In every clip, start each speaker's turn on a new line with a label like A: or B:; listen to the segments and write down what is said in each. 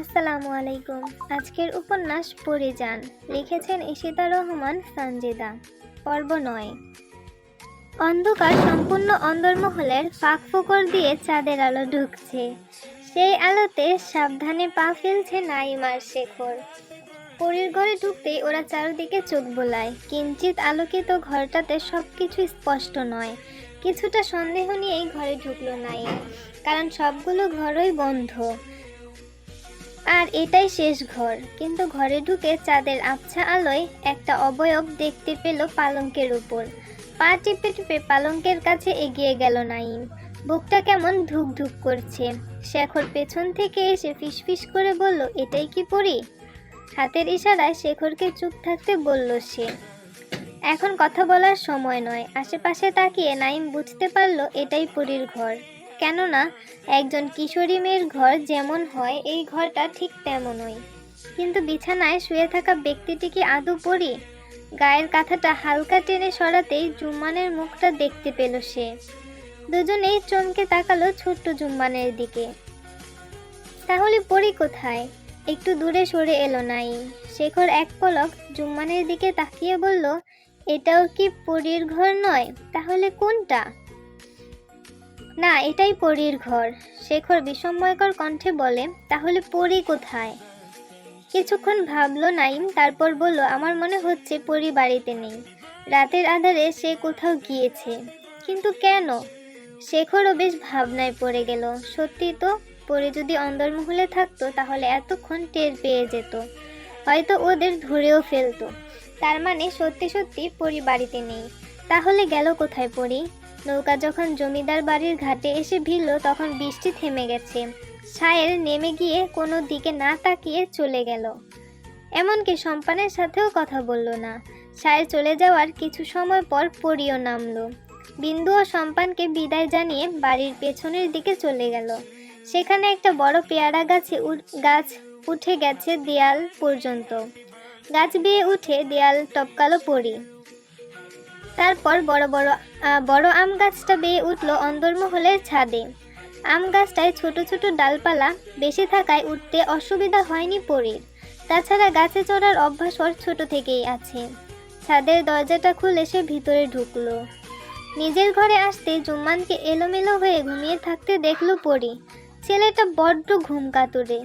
A: আসসালামু আলাইকুম। আজকের উপন্যাস পড়ে যান। লিখেছেন ইশিতা রহমান সঞ্জিদা পর্ব নয়। অন্ধকার সম্পূর্ণ অন্দরমহলের ফাঁক ফোকর দিয়ে চাঁদের আলো ঢুকছে। সেই আলোতে সাবধানে পা ফেলছে নাইমার শেখর। পরীর ঘরে ঢুকতেই ওরা চারদিকে চোখ বোলায়। কিঞ্চিত আলোকিত ঘরটাতে সব কিছু স্পষ্ট নয়। কিছুটা সন্দেহ নিয়েই ঘরে ঢুকলো নাই কারণ সবগুলো ঘরই বন্ধ। আর এটাই শেষ ঘর। কিন্তু ঘরে ঢুকে চাঁদের আবছা আলোয় একটা অবয়ব দেখতে পেল পালঙ্কের উপর। পা টিপে টিপে পালঙ্কের কাছে এগিয়ে গেল নাইম বুকটা কেমন ধুক ধুক করছে। শেখর পেছন থেকে এসে ফিসফিস করে বলল, এটাই কি পড়ি হাতের ইশারায় শেখরকে চুপ থাকতে বলল সে। এখন কথা বলার সময় নয়। আশেপাশে তাকিয়ে নাইম বুঝতে পারল, এটাই পরীর ঘর। কেননা একজন কিশোরী মেয়ের ঘর যেমন হয়, এই ঘরটা ঠিক তেমনই। কিন্তু বিছানায় শুয়ে থাকা ব্যক্তিটি কি আদৌ পড়ি গায়ের কাঁথাটা হালকা টেনে সরাতেই জুম্মানের মুখটা দেখতে পেল সে। দুজনেই চমকে তাকালো ছোট্ট জুম্মানের দিকে। তাহলে পড়ি কোথায়? একটু দূরে সরে এলো নাই। শেখর এক পলক জুম্মানের দিকে তাকিয়ে বলল, এটাও কি পরীর ঘর নয়? তাহলে কোনটা? না, এটাই পরীর ঘর। শেখর বিস্ময়কর কণ্ঠে বলে, তাহলে পরী কোথায়? কিছুক্ষণ ভাবলো নাইম, তারপর বলল, আমার মনে হচ্ছে পরী বাড়িতে নেই। রাতের আধারে সে কোথাও গিয়েছে। কিন্তু কেন? শেখরও বেশ ভাবনায় পড়ে গেল। সত্যি তো, পরে যদি অন্দরমহলে থাকতো, তাহলে এতক্ষণ টের পেয়ে যেত। হয়তো ওদের ধরেও ফেলতো। তার মানে সত্যি সত্যি পরি বাড়িতে নেই। তাহলে গেল কোথায় পড়ি নৌকা যখন জমিদার বাড়ির ঘাটে এসে ভিড়ল, তখন বৃষ্টি থেমে গেছে। সায়ের নেমে গিয়ে কোনো দিকে না তাকিয়ে চলে গেল। এমনকি সম্পানের সাথেও কথা বলল না। সায়ের চলে যাওয়ার কিছু সময় পর পরিও নামলো। বিন্দু ও সম্পানকে বিদায় জানিয়ে বাড়ির পেছনের দিকে চলে গেল। সেখানে একটা বড় পেয়ারা গাছে গাছ উঠে গেছে দেয়াল পর্যন্ত। গাছ বেয়ে উঠে দেয়াল টপকালো পড়ি তারপর বড় বড় বড় আম গাছটা বেয়ে উঠল অন্দরমহলের ছাদে। আম গাছটায় ছোট ছোট ডালপালা বেশি থাকায় উঠতে অসুবিধা হয়নি পরীর। তাছাড়া গাছে চড়ার অভ্যাস ওর ছোট থেকেই আছে। ছাদের দরজাটা খুলে সে ভিতরে ঢুকলো। নিজের ঘরে আসতে জুম্মানকে এলোমেলো হয়ে ঘুমিয়ে থাকতে দেখল পরি। ছেলেটা বড্ড ঘুম কাতুরে।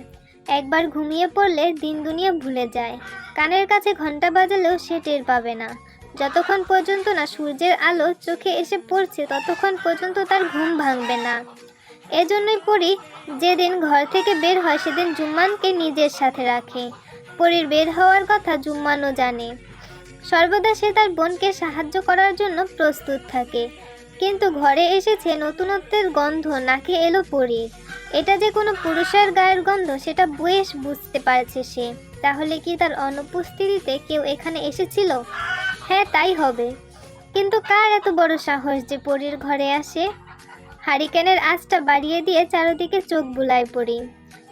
A: একবার ঘুমিয়ে পড়লে দিন দুনিয়া ভুলে যায়। কানের কাছে ঘণ্টা বাজালেও সে টের পাবে না। যতক্ষণ পর্যন্ত না সূর্যের আলো চোখে এসে পড়ছে, ততক্ষণ পর্যন্ত তার ঘুম ভাঙবে না। এজন্যই পরি যেদিন ঘর থেকে বের হয়, সেদিন জুম্মানকে নিজের সাথে রাখে। পরীর বের হওয়ার কথা জুম্মানও জানে। সর্বদা সে তার বোনকে সাহায্য করার জন্য প্রস্তুত থাকে। কিন্তু ঘরে এসেছে নতুনত্বের গন্ধ, নাকে এলো পরীর। এটা যে কোনো পুরুষের গায়ের গন্ধ, সেটা বেশ বুঝতে পারছে সে। তাহলে কি তার অনুপস্থিতিতে কেউ এখানে এসেছিল? হ্যাঁ তাই হবে। কিন্তু কার এত বড় সাহস যে পরীর ঘরে আসে? হারিকেনের আঁচটা বাড়িয়ে দিয়ে চারদিকে চোখ বুলায় পড়ি।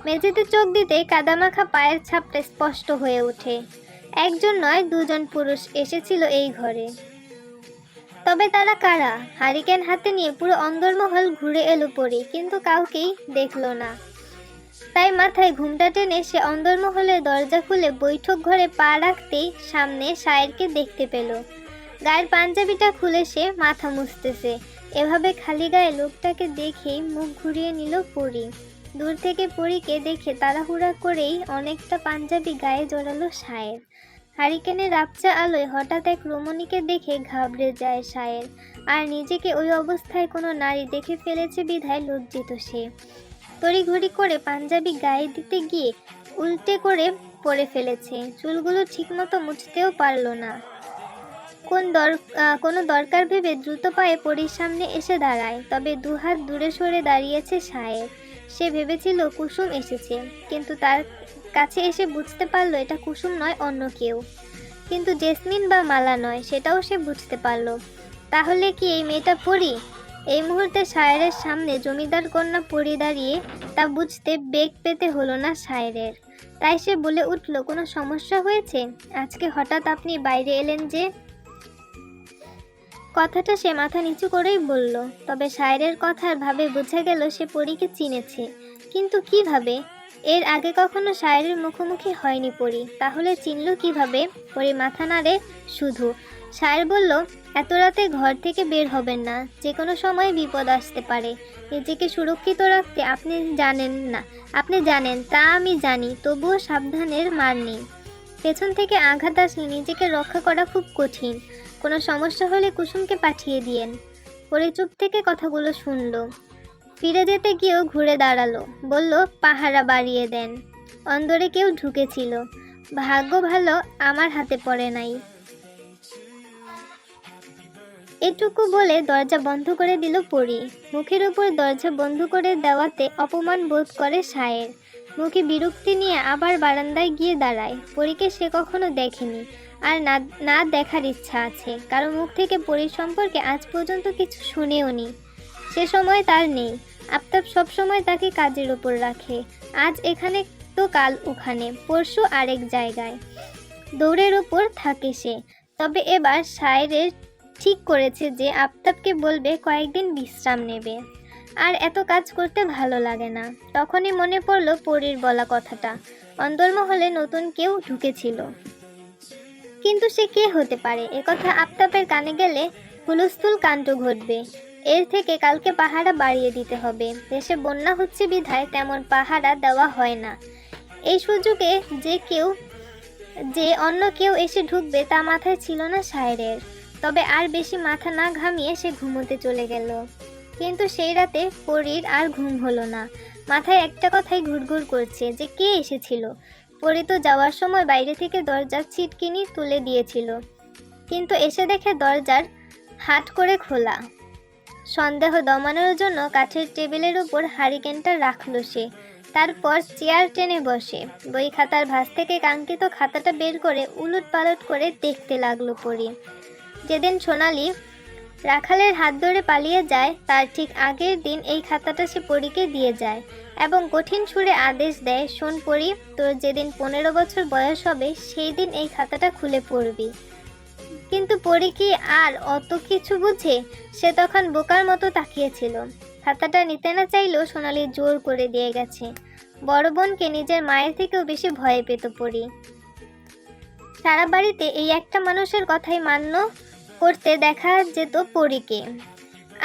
A: মেঝেতে চোখ দিতেই কাদামাখা পায়ের ছাপটা স্পষ্ট হয়ে ওঠে। একজন নয়, দুজন পুরুষ এসেছিল এই ঘরে। তবে তারা কারা? হারিকেন হাতে নিয়ে পুরো অন্দরমহল ঘুরে এলো পড়ি কিন্তু কাউকেই দেখল না। তাই মাথায় ঘুমটা টেনে সে অন্দরমহলের দরজা খুলে বৈঠক ঘরে পা রাখতেই সামনে সায়েরকে দেখতে পেল। গায়ের পাঞ্জাবিটা খুলে সে মাথা মুছতেছে। এভাবে খালি গায়ে লোকটাকে দেখেই মুখ ঘুরিয়ে নিল পরি। দূর থেকে পরীকে দেখে তাড়াহুড়া করেই অনেকটা পাঞ্জাবি গায়ে জড়ালো সায়ের হারিকেনের রাপচা আলোয় হঠাৎ এক রমণীকে দেখে ঘাবড়ে যায় সায়ের আর নিজেকে ওই অবস্থায় কোনো নারী দেখে ফেলেছে বিধায় লজ্জিত সে। তড়িঘড়ি করে পাঞ্জাবি গায়ে দিতে গিয়ে উল্টে করে পরে ফেলেছে। চুলগুলো ঠিকমতো মুছতেও পারল না। কোন দর কোনো দরকার ভেবে দ্রুত পায়ে পরীর সামনে এসে দাঁড়ায়, তবে দুহাত দূরে সরে দাঁড়িয়েছে সাহেব সে ভেবেছিল কুসুম এসেছে, কিন্তু তার কাছে এসে বুঝতে পারল এটা কুসুম নয়, অন্য কেউ। কিন্তু জেসমিন বা মালা নয়, সেটাও সে বুঝতে পারল। তাহলে কি এই মেয়েটা পড়ি এই মুহূর্তে শায়েরের সামনে জমিদার কন্যা পড়ে দাঁড়িয়ে তা বুঝতে বেগ পেতে হলো না শায়েরের তাই সে বলে উঠল, কোনো সমস্যা হয়েছে? আজকে হঠাৎ আপনি বাইরে এলেন যে? কথাটা সে মাথা নিচু করেই বলল। তবে শায়েরের কথার ভাবে বোঝা গেল সে পরীকে চিনেছে। কিন্তু কীভাবে? এর আগে কখনো শায়ের মুখোমুখি হয়নি পরি। তাহলে চিনল কীভাবে? পরি মাথা নাড়ে, শুধু শায়ের বলল, এত রাতে ঘর থেকে বের হবেন না। যে কোনো সময় বিপদ আসতে পারে। নিজেকে সুরক্ষিত রাখতে আপনি জানেন না। আপনি জানেন, তা আমি জানি, তবুও সাবধানের মার নেই। পেছন থেকে আঘাত আসলে নিজেকে রক্ষা করা খুব কঠিন। কোনো সমস্যা হলে কুসুমকে পাঠিয়ে দিয়েন। পরে চুপ থেকে কথাগুলো শুনল। ফিরে যেতে গিয়েও ঘুরে দাঁড়াল। বলল, পাহারা বাড়িয়ে দেন। অন্দরে কেউ ঢুকেছিল। ভাগ্য ভালো, আমার হাতে পড়ে নাই। এটুকু বলে দরজা বন্ধ করে দিল পরি। মুখের উপর দরজা বন্ধ করে দেওয়াতে অপমান বোধ করে সায়ের। মুখে বিরক্তি নিয়ে আবার বারান্দায় গিয়ে দাঁড়ায়। পরীকে সে কখনো দেখেনি। আর না না দেখার ইচ্ছা আছে। কারও মুখ থেকে পরীর সম্পর্কে আজ পর্যন্ত কিছু শুনেও নি। সে সময় তার নেই। আফতাব সবসময় তাকে কাজের উপর রাখে। আজ এখানে তো কাল ওখানে, পরশু আরেক জায়গায়। দৌড়ের উপর থাকে সে। তবে এবার সায়রের ঠিক করেছে যে আফতাবকে বলবে কয়েকদিন বিশ্রাম নেবে। আর এত কাজ করতে ভালো লাগে না। তখনই মনে পড়ল পরীর বলা কথাটা। অন্দরমহলে নতুন কেউ ঢুকেছিল। কিন্তু সে কে হতে পারে? একথা আফতাবের কানে গেলে হুলস্থুল কাণ্ড ঘটবে। এর থেকে কালকে পাহারা বাড়িয়ে দিতে হবে। দেশে বন্যা হচ্ছে বিধায় তেমন পাহারা দেওয়া হয় না। এই সুযোগে যে কেউ, যে অন্য কেউ এসে ঢুকবে তা মাথায় ছিল না সায়রের। তবে আর বেশি মাথা না ঘামিয়ে সে ঘুমোতে চলে গেল। কিন্তু সেই রাতে পরীর আর ঘুম হলো না। মাথায় একটা কথাই ঘুরঘুর করছে যে, কে এসেছিল? পরি তো যাওয়ার সময় বাইরে থেকে দরজার ছিটকিনি তুলে দিয়েছিল। কিন্তু এসে দেখে দরজার হাট করে খোলা। সন্দেহ দমানোর জন্য কাঠের টেবিলের উপর হারিকেনটা রাখল সে। তারপর চেয়ার টেনে বসে। বই খাতার ভাস থেকে কাঙ্ক্ষিত খাতাটা বের করে উলট পালট করে দেখতে লাগল পরি। যেদিন সোনালি রাখালের হাত ধরে পালিয়ে যায়, তার ঠিক আগের দিন এই খাতাটা সে পরীকে দিয়ে যায় এবং কঠিন সুরে আদেশ দেয়, শোন পরি, তোর যেদিন পনেরো বছর বয়স হবে, সেই দিন এই খাতাটা খুলে পড়বি। কিন্তু পরি কি আর অত কিছু বুঝে? সে তখন বোকার মতো তাকিয়েছিল। খাতাটা নিতে না চাইলেও সোনালি জোর করে দিয়ে গেছে। বড় বোনকে নিজের মায়ের থেকেও বেশি ভয় পেত পড়ি সারা বাড়িতে এই একটা মানুষের কথাই মান্য করতে দেখা যেত পরীকে।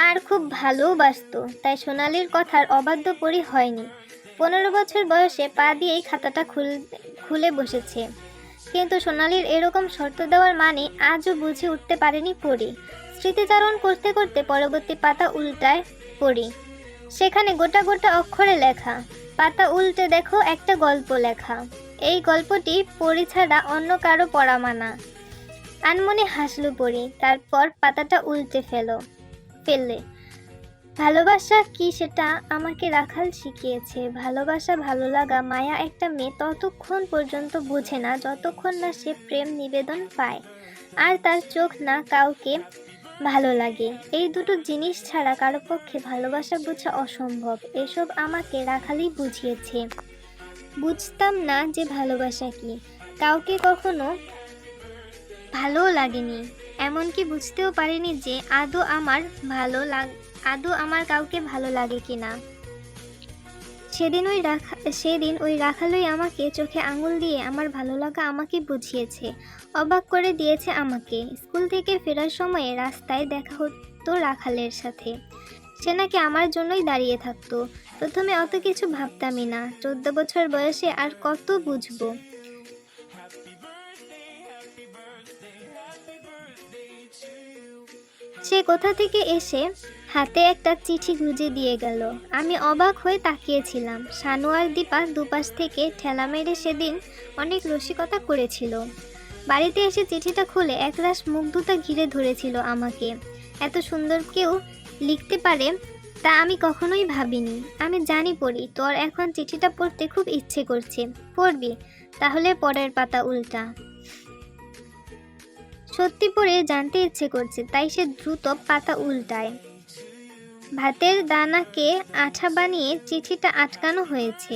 A: আর খুব ভালোবাসত তাই সোনালির কথার অবাধ্য পরি হয়নি। পনেরো বছর বয়সে পা দিয়েই খাতাটা খুল, খুলে বসেছে। কিন্তু সোনালির এরকম শর্ত দেওয়ার মানে আজও বুঝে উঠতে পারেনি পড়ি স্মৃতিচারণ করতে করতে পরবর্তী পাতা উল্টায় পড়ি সেখানে গোটা গোটা অক্ষরে লেখা, পাতা উল্টে দেখো একটা গল্প লেখা। এই গল্পটি পড়ি ছাড়া অন্য কারও পড়া মানা। আনমনে হাসলু পড়ি তারপর পাতাটা উল্টে ফেলো, ফেললে। ভালোবাসা কি সেটা আমাকে রাখাল শিখিয়েছে। ভালোবাসা ভালো লাগা মায়া একটা মেয়ে ততক্ষণ পর্যন্ত বোঝে না, যতক্ষণ না সে প্রেম নিবেদন পায়। আর তার চোখ না কাউকে ভালো লাগে। এই দুটো জিনিস ছাড়া কারও পক্ষে ভালোবাসা বোঝা অসম্ভব। এসব আমাকে রাখালই বুঝিয়েছে। বুঝতাম না যে ভালোবাসা কি। কাউকে কখনো ভালোও লাগেনি। এমনকি বুঝতেও পারিনি যে আদৌ আমার ভালো লাগ আদৌ আমার কাউকে ভালো লাগে কি না সেদিন ওই রাখা সেদিন ওই রাখালই আমাকে চোখে আঙুল দিয়ে আমার ভালো লাগা আমাকে বুঝিয়েছে, অবাক করে দিয়েছে আমাকে। স্কুল থেকে ফেরার সময়ে রাস্তায় দেখা হতো রাখালের সাথে। সে নাকি আমার জন্যই দাঁড়িয়ে থাকতো। প্রথমে অত কিছু ভাবতামই না। চোদ্দ বছর বয়সে আর কত বুঝব? সে কোথা থেকে এসে হাতে একটা চিঠি গুজে দিয়ে গেল। আমি অবাক হয়ে তাকিয়েছিলাম। শানু আর দীপা দুপাশ থেকে ঠেলা মেরে সেদিন অনেক রসিকতা করেছিল। বাড়িতে এসে চিঠিটা খুলে একরাশ মুগ্ধতা ঘিরে ধরেছিল আমাকে। এত সুন্দর কেউ লিখতে পারে তা আমি কখনোই ভাবিনি। আমি জানি পড়ি, তোর এখন চিঠিটা পড়তে খুব ইচ্ছে করছে। পড়বি, তাহলে পরের পাতা উল্টা। সত্যি পড়ে জানতে ইচ্ছে করছে, তাই সে দ্রুত পাতা উল্টায়। ভাতের দানাকে আঠা বানিয়ে চিঠিটা আটকানো হয়েছে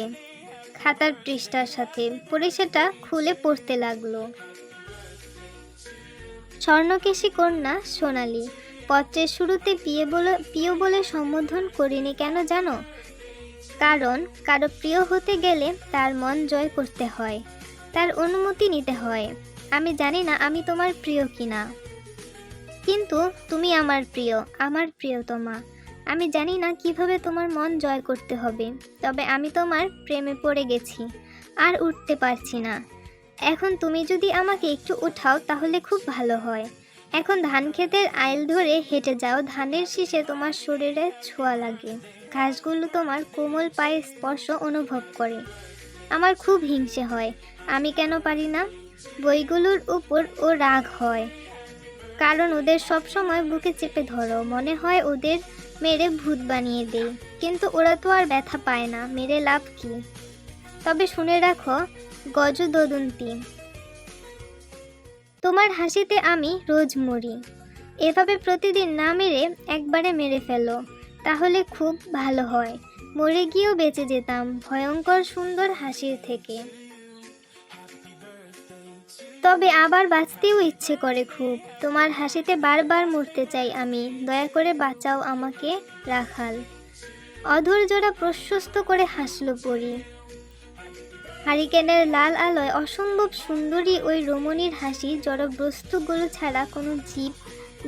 A: খাতার পৃষ্ঠার সাথে পরে সেটা খুলে পড়তে লাগল। স্বর্ণকেশী কন্যা সোনালি, পত্রের শুরুতে পিয়ে বলে প্রিয় বলে সম্বোধন করিনি কেন জানো? কারণ কারও প্রিয় হতে গেলে তার মন জয় করতে হয়, তার অনুমতি নিতে হয়। আমি জানি না আমি তোমার প্রিয় কিনা। কিন্তু তুমি আমার প্রিয়, আমার প্রিয়তমা। আমি জানি না কীভাবে তোমার মন জয় করতে হবে, তবে আমি তোমার প্রেমে পড়ে গেছি, আর উঠতে পারছি না। এখন তুমি যদি আমাকে একটু উঠাও তাহলে খুব ভালো হয়। এখন ধান ক্ষেতের আইল ধরে হেঁটে যাও, ধানের শীষে তোমার শরীরে ছোঁয়া লাগে। ঘাসগুলো তোমার কোমল পায়ে স্পর্শ অনুভব করে। আমার খুব হিংসে হয়, আমি কেন পারি না? বইগুলোর উপর ও রাগ হয়। কারণ ওদের সব সময় বুকে চেপে ধরো, মনে হয় ওদের মেরে ভূত বানিয়ে দেই। কিন্তু ওরা তো আর ব্যথা পায় না, মেরে লাভ কি? তবে শুনে রাখো গজ দদন্তি তোমার হাসিতে আমি রোজ মরি। এভাবে প্রতিদিন না মেরে একবারে মেরে ফেলো, তাহলে খুব ভালো হয়। মরে গিয়েও বেঁচে যেতাম, ভয়ঙ্কর সুন্দর হাসির থেকে। তবে আবার বাঁচতেও ইচ্ছে করে খুব। তোমার হাসিতে বারবার মরতে চাই আমি। দয়া করে বাঁচাও আমাকে, রাখাল। অধর জোড়া প্রশস্ত করে হাসলো পরি। হারিকেনের লাল আলোয় অসম্ভব সুন্দরী ওই রমণীর হাসি জড়বস্তুগুলো ছাড়া কোনো জীব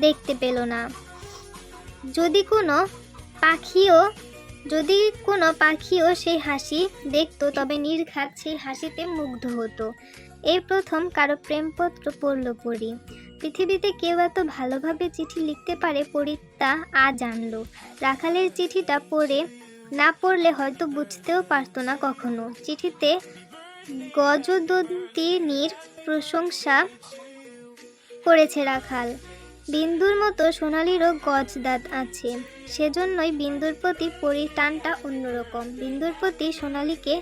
A: দেখতে পেল না। যদি কোনো পাখিও যদি কোনো পাখিও সেই হাসি দেখতো, তবে নির্ঘাত সেই হাসিতে মুগ্ধ হতো। এই প্রথম কারও প্রেমপত্র পড়ল পড়ি পৃথিবীতে কেউ এত ভালোভাবে চিঠি লিখতে পারে পড়ি তা আ জানলো রাখালের চিঠিটা পড়ে না পড়লে হয়তো বুঝতেও পারতো না কখনো। চিঠিতে গজদন্তিনীর প্রশংসা করেছে রাখাল। বিন্দুর মতো সোনালিরও গজ দাঁত আছে। সেজন্যই বিন্দুর প্রতি পরীর টানটা অন্যরকম। বিন্দুর প্রতি সোনালিকে,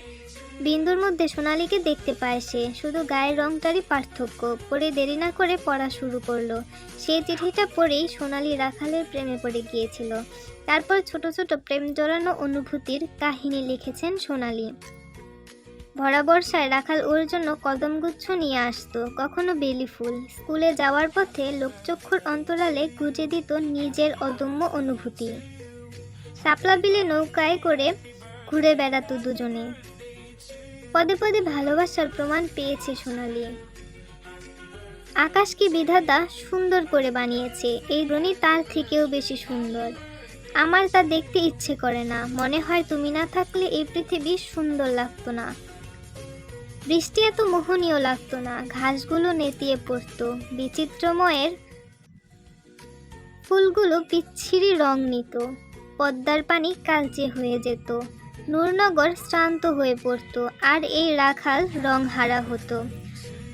A: বিন্দুর মধ্যে সোনালিকে দেখতে পায় সে। শুধু গায়ের রংটারই পার্থক্য। পরে দেরি না করে পড়া শুরু করল। সেই চিঠিটা পড়েই সোনালি রাখালের প্রেমে পড়ে গিয়েছিল। তারপর ছোট ছোট প্রেম জড়ানো অনুভূতির কাহিনী লিখেছেন সোনালি। ভরা বর্ষায় রাখাল ওর জন্য কদমগুচ্ছ নিয়ে আসতো, কখনো বেলি ফুল। স্কুলে যাওয়ার পথে লোকচক্ষুর অন্তরালে গুজে দিত নিজের অদম্য অনুভূতি। শাপলা বিলে নৌকায় করে ঘুরে বেড়াতো দুজনে। পদে পদে ভালোবাসার প্রমাণ পেয়েছে সোনালি। আকাশ কি বিধাতা সুন্দর করে বানিয়েছে, এই রনি তার থেকেও বেশি সুন্দর। আমার তা দেখতে ইচ্ছে করে না, মনে হয় তুমি না থাকলে এই পৃথিবী সুন্দর লাগতো না। বৃষ্টি এত মোহনীয় লাগতো না, ঘাসগুলো নেতিয়ে পড়তো, বিচিত্রময়ের ফুলগুলো বিচ্ছিরি রং নিত, পদ্মার পানি কালচে হয়ে যেত, নূরনগর শ্রান্ত হয়ে পড়তো, আর এই রাখাল রং হারা হতো।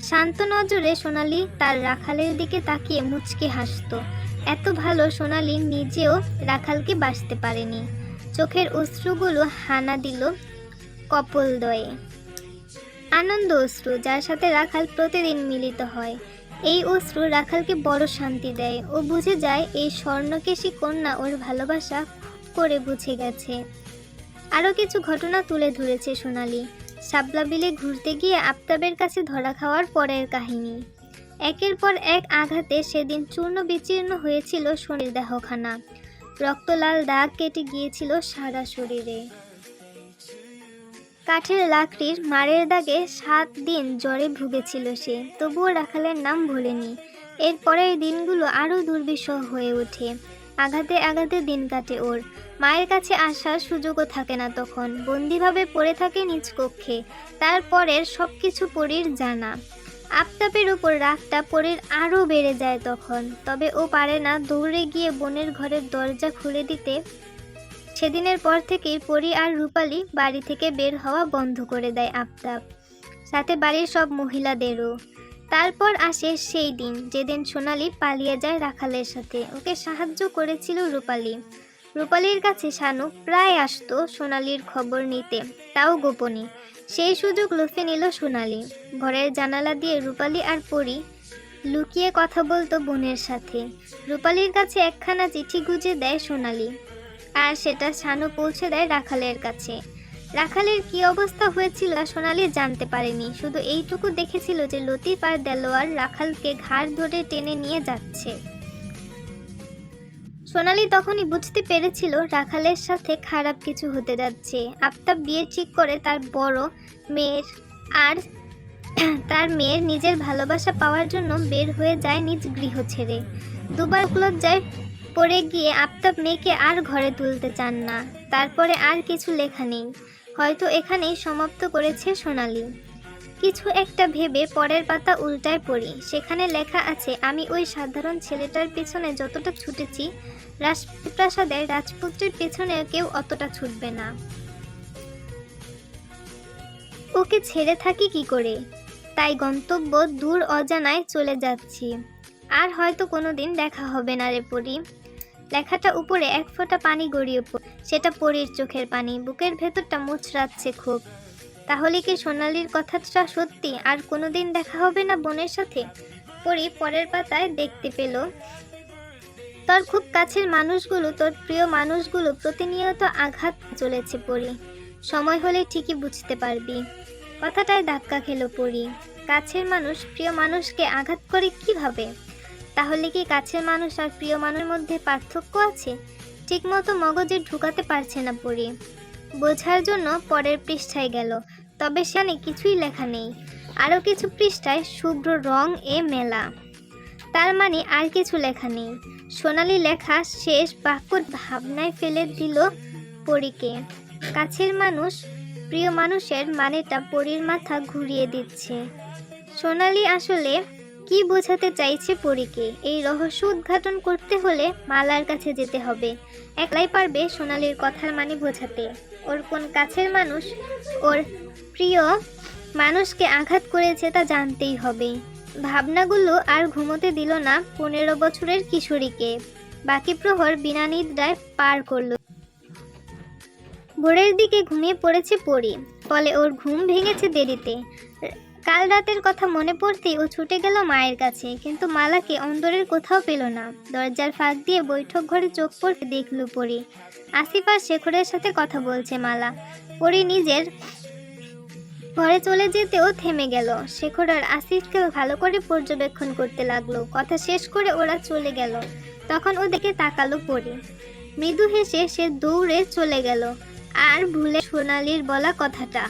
A: শান্ত নজরে সোনালি তার রাখালের দিকে তাকিয়ে মুচকে হাসতো, এত ভালো সোনালি নিজেও রাখালকে বাসতে পারেনি, চোখের অশ্রুগুলো হানা দিল কপলদয়ে আনন্দ অশ্রু যার সাথে রাখাল প্রতিদিন মিলিত হয়। এই অশ্রু রাখালকে বড় শান্তি দেয় ও বুঝে যায় এই স্বর্ণকেশী কন্যা ওর ভালোবাসা করে বুঝে গেছে। আরও কিছু ঘটনা তুলে ধরেছে সোনালি। শাপলা বিলে ঘুরতে গিয়ে আফতাবের কাছে ধরা খাওয়ার পরের কাহিনী। একের পর এক আঘাতে সেদিন চূর্ণ বিচীর্ণ হয়েছিল শরীর দেহখানা। রক্তলাল দাগ কেটে গিয়েছিল সারা শরীরে। কাঠের লাকড়ির মারের দাগে সাত দিন জ্বরে ভুগেছিল সে, তবুও রাখালের নাম ভোলেনি। এর পরের দিনগুলো আরও দুর্বিষহ হয়ে ওঠে। আঘাতে আঘাতে দিন কাটে ওর। মায়ের কাছে আসার সুযোগও থাকে না তখন। বন্দিভাবে পড়ে থাকে নিজ কক্ষে। তারপরের সব কিছু পরীর জানা। আফতাবের উপর রাগটা পরীর আরও বেড়ে যায় তখন। তবে ও পারে না দৌড়ে গিয়ে বোনের ঘরের দরজা খুলে দিতে সেদিনের পর থেকেই পরি আর রূপালি বাড়ি থেকে বের হওয়া বন্ধ করে দেয় আফতাব। সাথে বাড়ির সব মহিলাদেরও। তারপর আসে সেই দিন, যেদিন সোনালি পালিয়ে যায় রাখালের সাথে। ওকে সাহায্য করেছিল রূপালী। রূপালীর কাছে শানু প্রায় আসতো সোনালির খবর নিতে, তাও গোপনে। সেই সুযোগ লুফে নিল সোনালি। ঘরের জানালা দিয়ে রূপালী আর পরি লুকিয়ে কথা বলতো বোনের সাথে। রূপালীর কাছে একখানা চিঠি গুজে দেয় সোনালি। আর সেটা শানু পৌঁছে দেয় রাখালের কাছে। রাখালের কি অবস্থা হয়েছিল সোনালি জানতে পারেনি। শুধু এইটুকু দেখেছিল যে লতিফ আর দেলোয়ার রাখালকে ঘাড় ধরে টেনে নিয়ে যাচ্ছে। সোনালি তখনই বুঝতে পেরেছিল রাখালের সাথে খারাপ কিছু হতে যাচ্ছে। আফতাব বিয়ে ঠিক করে তার বড় মেয়ের আর তার মেয়ের নিজের ভালোবাসা পাওয়ার জন্য বের হয়ে যায় নিজ গৃহ ছেড়ে। দুবার লজ্জায় পড়ে গিয়ে আফতাব মেয়েকে আর ঘরে তুলতে চান না। তারপরে আর কিছু লেখা নেই। হয়তো এখানেই সমাপ্ত করেছে সোনালি। কিছু একটা ভেবে পরের পাতা উল্টায় পড়ি। সেখানে লেখা আছে, আমি ওই সাধারণ ছেলেটার পেছনে যতটা ছুটেছি, রাজপ্রাসাদের রাজপুত্রের পেছনে কেউ অতটা ছুটবে না। ওকে ছেড়ে থাকি কি করে? তাই গন্তব্য দূর অজানায় চলে যাচ্ছি। আর হয়তো কোনোদিন দেখা হবে না রে পরি। লেখাটা উপরে এক ফোঁটা পানি গড়িয়ে পড়। সেটা পরীর চোখের পানি, বুকের ভেতরটা মুচড়াচ্ছে খুব। তাহলে কি সোনালির কথাটা সত্যি? আর কোনোদিন দেখা হবে না বোনের সাথে? পরি পরের পাতায় দেখতে পেল, তোর খুব কাছের মানুষগুলো, তোর প্রিয় মানুষগুলো প্রতিনিয়ত আঘাত চলেছে পরি। সময় হলে ঠিকই বুঝতে পারবি। কথাটায় ধাক্কা খেলো পরি। কাছের মানুষ, প্রিয় মানুষকে আঘাত করে কীভাবে? তাহলে কি কাছের মানুষ আর প্রিয় মানুষের মধ্যে পার্থক্য আছে? ঠিকমতো মগজে ঢুকাতে পারছে না পড়ি বোঝার জন্য পরের পৃষ্ঠায় গেল। তবে সেখানে কিছুই লেখা নেই। আরও কিছু পৃষ্ঠায় শুভ্র রং এ মেলা। তার মানে আর কিছু লেখা নেই। সোনালি লেখা শেষ বাক্য ভাবনায় ফেলে দিল পরীকে। কাছের মানুষ, প্রিয় মানুষের মানেটা পরীর মাথা ঘুরিয়ে দিচ্ছে। সোনালি আসলে কি বোঝাতে চাইছে পরীকে? এই রহস্য উদ্ঘাটন করতে হলে মালার কাছে যেতে হবে। একলাই পারবে সোনালির কথার মানে বোঝাতে। ওর কোন কাছের মানুষ, ওর প্রিয় মানুষকে আঘাত করেছে তা জানতেই হবে। ভাবনাগুলো আর ঘুমোতে দিল না পনেরো বছরের কিশোরীকে। বাকি প্রহর বিনা নিদ্রায় পার করল। ভোরের দিকে ঘুমিয়ে পড়েছে পরি। ফলে ওর ঘুম ভেঙেছে দেরিতে। কাল রাতের কথা মনে পড়তেই ও ছুটে গেল মায়ের কাছে, কিন্তু মালাকে অন্দরের কোথাও পেল না। দরজার ফাঁক দিয়ে বৈঠক ঘরে চোখ পড়তে দেখল পরি। আসিফ আর শেখরের সাথে কথা বলছে মালা। পরি নিজের ঘরে চলে যেতেও থেমে গেল। শেখর আর আসিফকে ভালো করে পর্যবেক্ষণ করতে লাগল। কথা শেষ করে ওরা চলে গেল। তখন ওদেরকে তাকালো পরি। মৃদু হেসে সে দৌড়ে চলে গেল। আর ভুলে সোনালির বলা কথাটা।